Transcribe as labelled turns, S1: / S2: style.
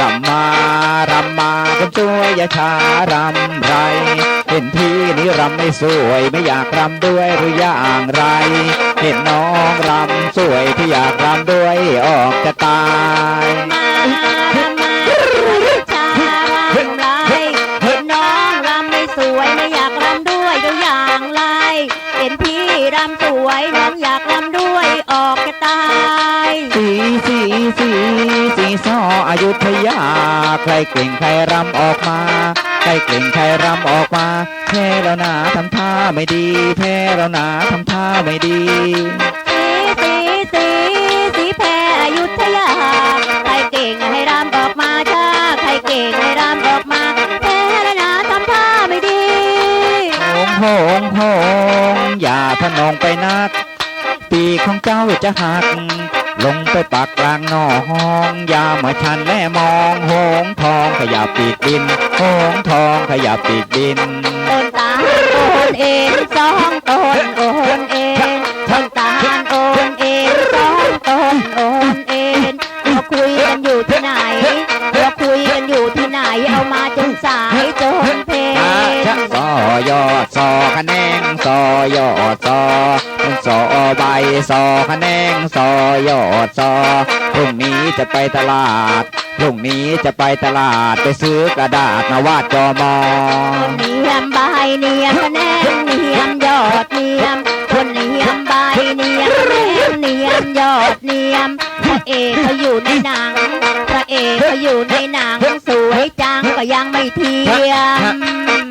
S1: รำมารำมาคนช่วยอย่าช้ารำไร เห็นพี่นี่รำไม่สวยไม่อยากรำด้วยหรืออย่างไร เห็นน้องรำสวยที่อยากรำด้วยออกจะตาย ยุทยา ใครเก่งใครรำออกมา ใครเก่งใครรำออกมา แพ้แล้วนะทำท่าไม่ดี แพ้แล้วนะทำท่าไม่ดี
S2: สีสีสีสีแพรอยุธยา ใครเก่งให้รำออกมาจ้า ใครเก่งให้รำออกมา แพ้แล้วนะทำท่าไม่ดี
S1: โหงโหงโหงอย่าทะนงไปนัก ปีกของเจ้าจะหัก ลงไปปักกลางหนอห้องอย่ามาชันแม่มองโหงทองขยับปีกบินโหงทองขยับปีกบิน
S2: ต้นตาลโอนเองสองต้นโอนเองต้นตาลโอนเองสองต้นโอนเองเราคุยกันอยู่ที่ไหนเราคุยกันอยู่ที่ไหนเอามาจนสายจนเพล
S1: อาชะ
S2: ง
S1: ซอยอดซอคะแนงซอยอดซอ มันซอใบซอคะแนงซอยอดซอพรุ่งนี้จะไปตลาดพรุ่งนี้จะไปตลาดไปซื้อกระดาษมาวาดจอมอ
S2: เนียมใบเนียมคะแนนเนียมยอดเนียมคนเนียมใบเนียมคะแนนเนียมยอดเนียมพระเอกเขาอยู่ในหนังพระเอกเขาอยู่ในหนังสวยจังก็ยังไม่เทียม